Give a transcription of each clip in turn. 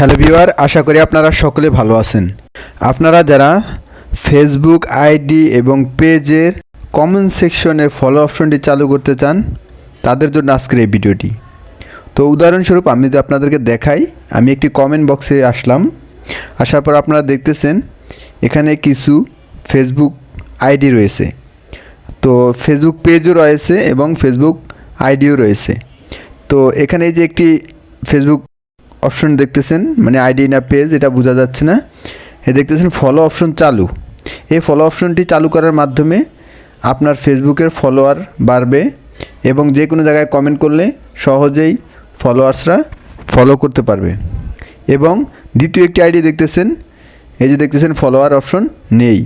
Hello viewer, আশা করি আপনারা সকলে ভালো আছেন। আপনারা যারা ফেসবুক আইডি এবং পেজের কমেন্ট সেকশনে ফলো অপশনটি চালু করতে চান, তাদের জন্য আজকের এই ভিডিওটি। তো উদাহরণস্বরূপ আমি যদি আপনাদেরকে দেখাই, আমি একটি কমেন্ট বক্সে আসলাম। আসার পর আপনারা দেখতেছেন, এখানে কিছু ফেসবুক আইডি রয়েছে। তো ফেসবুক পেজও রয়েছে এবং ফেসবুক আইডিও রয়েছে। তো এখানে যে একটি ফেসবুক অপশন দেখতেছেন মানে আইডি না পেজ, এটা বোঝা যাচ্ছে না। এ দেখতেছেন ফলো অপশন চালু। এই ফলো অপশনটি চালু করার মাধ্যমে আপনার ফেসবুকের ফলোয়ার বাড়বে এবং যে কোনো জায়গায় কমেন্ট করলে সহজেই ফলোয়ার্সরা ফলো করতে পারবে। এবং দ্বিতীয় একটি আইডি দেখতেছেন, এই যে দেখতেছেন ফলোয়ার অপশন নেই।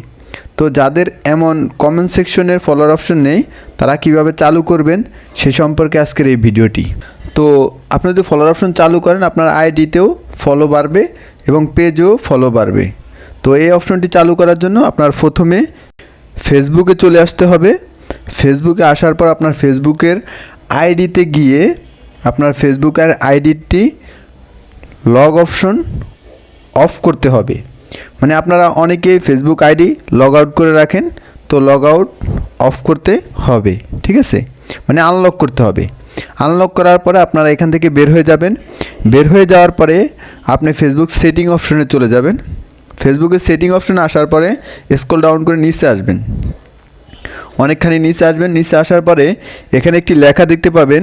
তো যাদের এমন কমেন্ট সেকশনের ফলোয়ার অপশন নেই, তারা কীভাবে চালু করবেন সে সম্পর্কে আজকের এই ভিডিওটি। তো আপনি যদি ফলোয়ার অপশন চালু করেন, আপনার আইডিতেও ফলো বাড়বে এবং পেজেও ফলো বাড়বে। তো এই অপশনটি চালু করার জন্য আপনার প্রথমে ফেসবুকে চলে আসতে হবে। ফেসবুকে আসার পর আপনার ফেসবুকের আইডিতে গিয়ে আপনার ফেসবুকের আইডিটি লগ অপশন অফ করতে হবে। মানে আপনারা অনেকেই ফেসবুক আইডি লগ আউট করে রাখেন, তো লগ আউট অফ করতে হবে, ঠিক আছে? মানে আনলক করতে হবে। আনলক করার পরে আপনারা এখান থেকে বের হয়ে যাবেন। বের হয়ে যাওয়ার পরে আপনি ফেসবুক সেটিং অপশনে চলে যাবেন। ফেসবুকের সেটিং অপশনে আসার পরে স্ক্রল ডাউন করে নিচে আসবেন। অনেকখানি নিচে আসবেন। নিচে আসার পরে এখানে একটি লেখা দেখতে পাবেন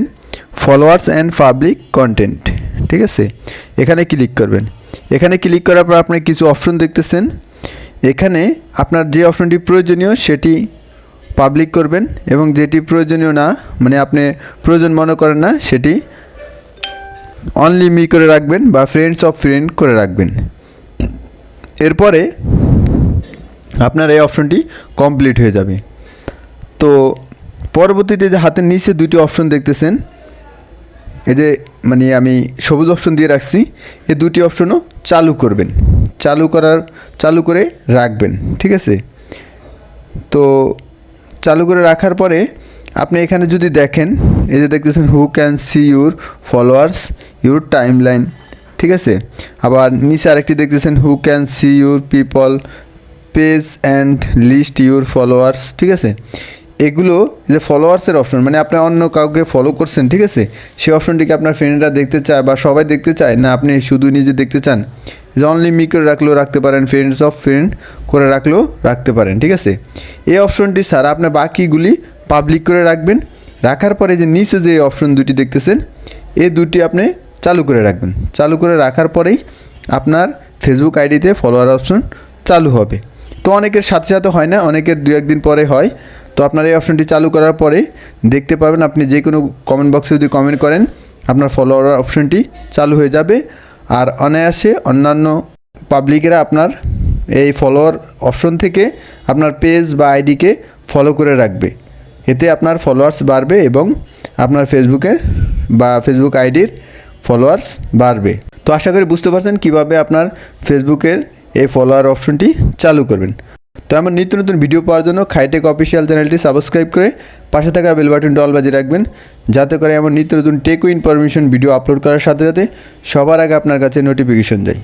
ফলোয়ার্স অ্যান্ড পাবলিক কন্টেন্ট ঠিক আছে? এখানে ক্লিক করবেন। এখানে ক্লিক করার পর আপনি কিছু অপশন দেখতেছেন। এখানে আপনার যে অপশনটি প্রয়োজনীয় সেটি পাবলিক করবেন এবং যেটি প্রয়োজনীয় না মানে আপনি প্রয়োজন মনে করেন না, সেটি অনলি মি করে রাখবেন বা ফ্রেন্ডস অফ ফ্রেন্ড করে রাখবেন। এরপরে আপনার এই অপশনটি কমপ্লিট হয়ে যাবে। তো পরবর্তীতে যে হাতের নিচে দুটি অপশন দেখতেছেন, এই যে মানে আমি সবুজ অপশন দিয়ে রাখছি। এই দুটি অপশনও চালু করবেন। চালু করার, চালু করে রাখবেন, ঠিক আছে? তো চালু করে রাখার পরে আপনি এখানে যদি দেখেন, এই যে দেখতেছেন who can see your followers your timeline ঠিক আছে? আবার নিচে আরেকটি দেখতেছেন who can see your people page and list your followers ঠিক আছে? এগুলো যে ফলোয়ার্সের অপশন মানে আপনি অন্য কাউকে ফলো করছেন, ঠিক আছে? সেই অপশনটিকে আপনার ফ্রেন্ডরা দেখতে চায় বা সবাই দেখতে চায়? না, আপনি শুধু নিজে দেখতে চান? যে অনলি মি করে রাখলেও রাখতে পারেন ফ্রেন্ডস অফ ফ্রেন্ড করে রাখলেও রাখতে পারেন, ঠিক আছে? এই অপশনটি ছাড়া আপনার বাকিগুলি পাবলিক করে রাখবেন। রাখার পরে যে নিচে যে অপশন দুটি দেখতেছেন এই দুটি আপনি চালু করে রাখবেন। চালু করে রাখার পরেই আপনার ফেসবুক আইডিতে ফলোয়ার অপশন চালু হবে। তো অনেকের সাথে সাথে হয় না, অনেকের দু একদিন পরে হয়। তো আপনার এই অপশনটি চালু করার পরে দেখতে পাবেন আপনি যে কোনো কমেন্ট বক্সে যদি কমেন্ট করেন, আপনার ফলোয়ার অপশনটি চালু হয়ে যাবে। আর অনায়াসে অন্যান্য পাবলিকেরা আপনার এই ফলোয়ার অপশন থেকে আপনার পেজ বা আইডিকে ফলো করে রাখবে। এতে আপনার ফলোয়ার্স বাড়বে এবং আপনার ফেসবুকের বা ফেসবুক আইডির ফলোয়ার্স বাড়বে। তো আশা করি বুঝতে পারছেন কীভাবে আপনার ফেসবুকের এই ফলোয়ার অপশনটি চালু করবেন। তো আমার নিত্য নতুন ভিডিও পাওয়ার জন্য খাইটেক অফিসিয়াল চ্যানেলটি সাবস্ক্রাইব করে পাশে থাকা বেল বাটনটি অল বাজিয়ে রাখবেন। যাতে করে আমার নিত্য নতুন টেকো ইনফরমেশন ভিডিও আপলোড করার সাথে সাথে সবার আগে আপনার কাছে নোটিফিকেশন যায়।